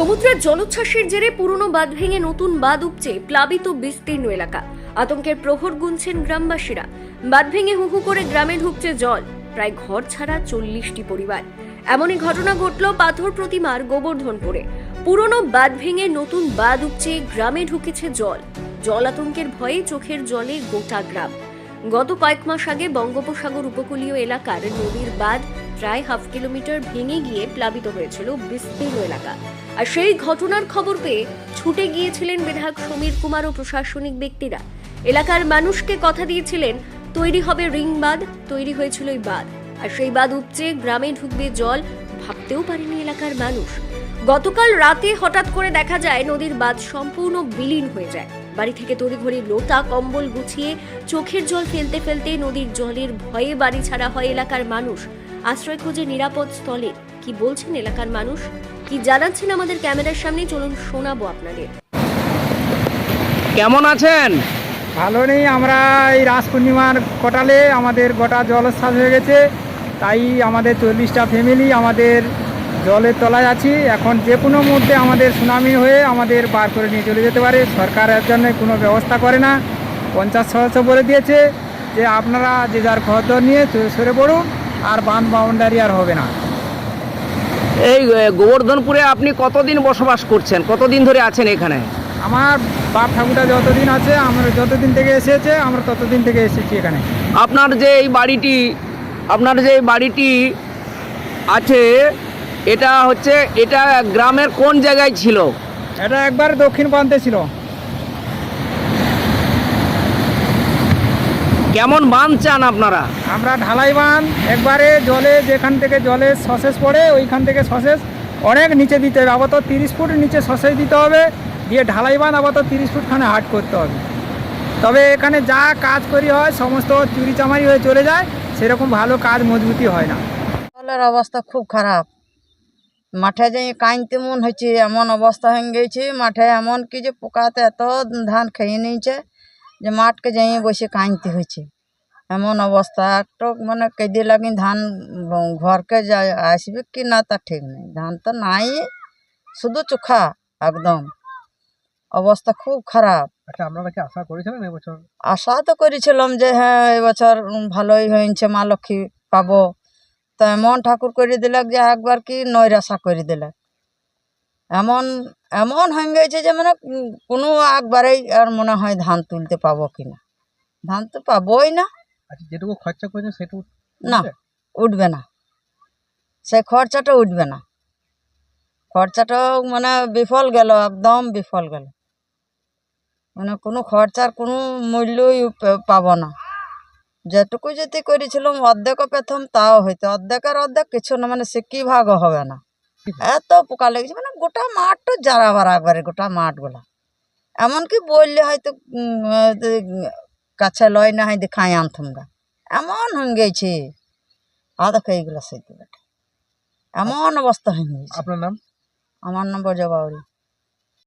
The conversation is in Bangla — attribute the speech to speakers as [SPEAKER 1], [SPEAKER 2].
[SPEAKER 1] সমুদ্রের জলোচ্ছ্বাসের জেরে পুরনো বাঁধ ভেঙে নতুন বাঁধ উপচে প্লাবিত বিস্তীর্ণ এলাকা। আতঙ্কের প্রহর গুনছেন গ্রামবাসীরা। বাঁধ ভেঙে হু হু করে গ্রামে ঢুকছে জল। প্রায় ঘর ছাড়া চল্লিশটি পরিবার। এমনই ঘটনা ঘটল পাথর প্রতিমার গোবর্ধনপুরে। পুরনো বাঁধ ভেঙে নতুন বাঁধ উপচে গ্রামে ঢুকেছে জল। জল আতঙ্কের ভয়ে চোখের জলে গোটা গ্রাম। গত কয়েক মাস আগে বঙ্গোপসাগর উপকূলীয় এলাকার নদীর বাঁধ প্রায় হাফ কিলোমিটার ভেঙে গিয়ে প্লাবিত হয়েছিল বিস্তীর্ণ এলাকা। আর সেই ঘটনার খবর পেয়ে ছুটে গিয়েছিলেন বিধায়ক সমীর কুমার ও প্রশাসনিক ব্যক্তিরা। এলাকার মানুষকে কথা দিয়েছিলেন, তৈরি হবে রিং বাঁধ। তৈরি হয়েছিল এই বাঁধ। আর সেই বাঁধ উপচে গ্রামে ঢুকবে জল, ভাবতেও পারেনি এলাকার মানুষ। গতকাল রাতে হঠাৎ করে দেখা যায় নদীর বাঁধ সম্পূর্ণ বিলীন হয়ে যায়। বাড়ি থেকে তড়িঘড়ি লোটা কম্বল গুছিয়ে চোখের জল ফেলতে ফেলতে নদীর জলের ভয়ে বাড়ি ছাড়া হয় এলাকার মানুষ। আশ্রয় খোঁজে নিরাপদ স্থলে। কি বলছেন এলাকার মানুষ? কি জানাচ্ছেন আমাদের ক্যামেরার সামনে? চলুন শোনাবো আপনাদের।
[SPEAKER 2] কেমন আছেন?
[SPEAKER 3] ভালো নেই আমরা এই রাস পূর্ণিমার কটালে আমাদের গোটা জলস্থান হয়ে গেছে। তাই আমাদের চল্লিশটা ফ্যামিলি আমাদের জলের তলায় আছি। এখন যে কোনো মুহূর্তে আমাদের সুনামি হয়ে আমাদের বার করে নিয়ে চলে যেতে পারে। সরকার এর জন্য কোনো ব্যবস্থা করে না। পঞ্চাশ সদস্য বলে দিয়েছে যে আপনারা যে যার ঘর দর নিয়ে সরে পড়ুন আর বাঁধ বাউন্ডারি আর হবে না।
[SPEAKER 2] এই গোবর্ধনপুরে আপনি কতদিন বসবাস করছেন? কতদিন ধরে আছেন এখানে?
[SPEAKER 3] আমার বাপ ঠাকুরটা যতদিন আছে আমরা যতদিন থেকে এসেছে আমরা ততদিন থেকে এসেছি এখানে।
[SPEAKER 2] আপনার যে এই বাড়িটি আপনার যে এই বাড়িটি আছে এটা হচ্ছে এটা গ্রামের কোন জায়গায় ছিল?
[SPEAKER 3] এটা একবার দক্ষিণ প্রান্তে ছিল।
[SPEAKER 2] কেমন বাঁধ চান আপনারা?
[SPEAKER 3] আমরা ঢালাই বাঁধ একবারে জলে যেখান থেকে জলের সসেস পড়ে ওইখান থেকে সসেস। অনেক নিচে দিতে হবে আপাতত তিরিশ ফুট নিচে সসেস দিতে হবে দিয়ে ঢালাই বাঁধ আপাতত তিরিশ ফুটখানে হাট করতে হবে। তবে এখানে যা কাজ করি হয় সমস্ত চুরি চামারি হয়ে চলে যায় সেরকম ভালো কাজ মজবুতি হয় না।
[SPEAKER 4] জলের অবস্থা খুব খারাপ। মাঠে যাই কাইনতে মন হয়েছে এমন অবস্থা হয়ে গেছে মাঠে এমন কি যে পোকাতে এত ধান খেয়ে নিয়েছে যে মাঠকে যাই বসে কাইনতে হয়েছে। এমন অবস্থা একটু মানে কেঁদে লাগি ধান ঘরকে যা আসবে কি না তা ঠিক নেই। ধান তো নাই শুধু চোখা একদম। অবস্থা খুব খারাপ।
[SPEAKER 3] আচ্ছা আপনারা কি আশা করেছিলেন এবছর
[SPEAKER 4] আশা তো করেছিলাম যে হ্যাঁ এবছর ভালোই হয়েছে মা লক্ষ্মী পাবো। তো এমন ঠাকুর করে দিলাক যে একবার কি নৈরাশা করে দিলাক। এমন এমন হয়ে গেছে যে মানে কোনো একবারেই আর মনে হয় ধান তুলতে পাবো কি না ধান তো পাবোই না।
[SPEAKER 3] আচ্ছা যেটুকু খরচা করেছেন সেটুকু
[SPEAKER 4] না উঠবে? না। সেই খরচাটা উঠবে না। খরচাটা মানে বিফল গেল একদম বিফল গেল। মানে কোনো খরচার কোনো মূল্যই পাবো না। যেটুকু যদি করেছিলাম অর্ধেকও পেতাম তাও হইতো। অর্ধেকের অর্ধেক কিছু না মানে সে কি ভাগও হবে না। এত পোকা লেগেছে মানে গোটা মাঠ তো যারা বারা একবারে গোটা মাঠগুলা। এমনকি বললে হয়তো কাছে লয় না হয় দেখাই আনতাম গা। এমন হয়ে গেছে আদা খেয়ে গেল সেই এমন অবস্থা হয়ে গেছে
[SPEAKER 3] আপনার নাম?
[SPEAKER 4] আমার নাম জবাউরি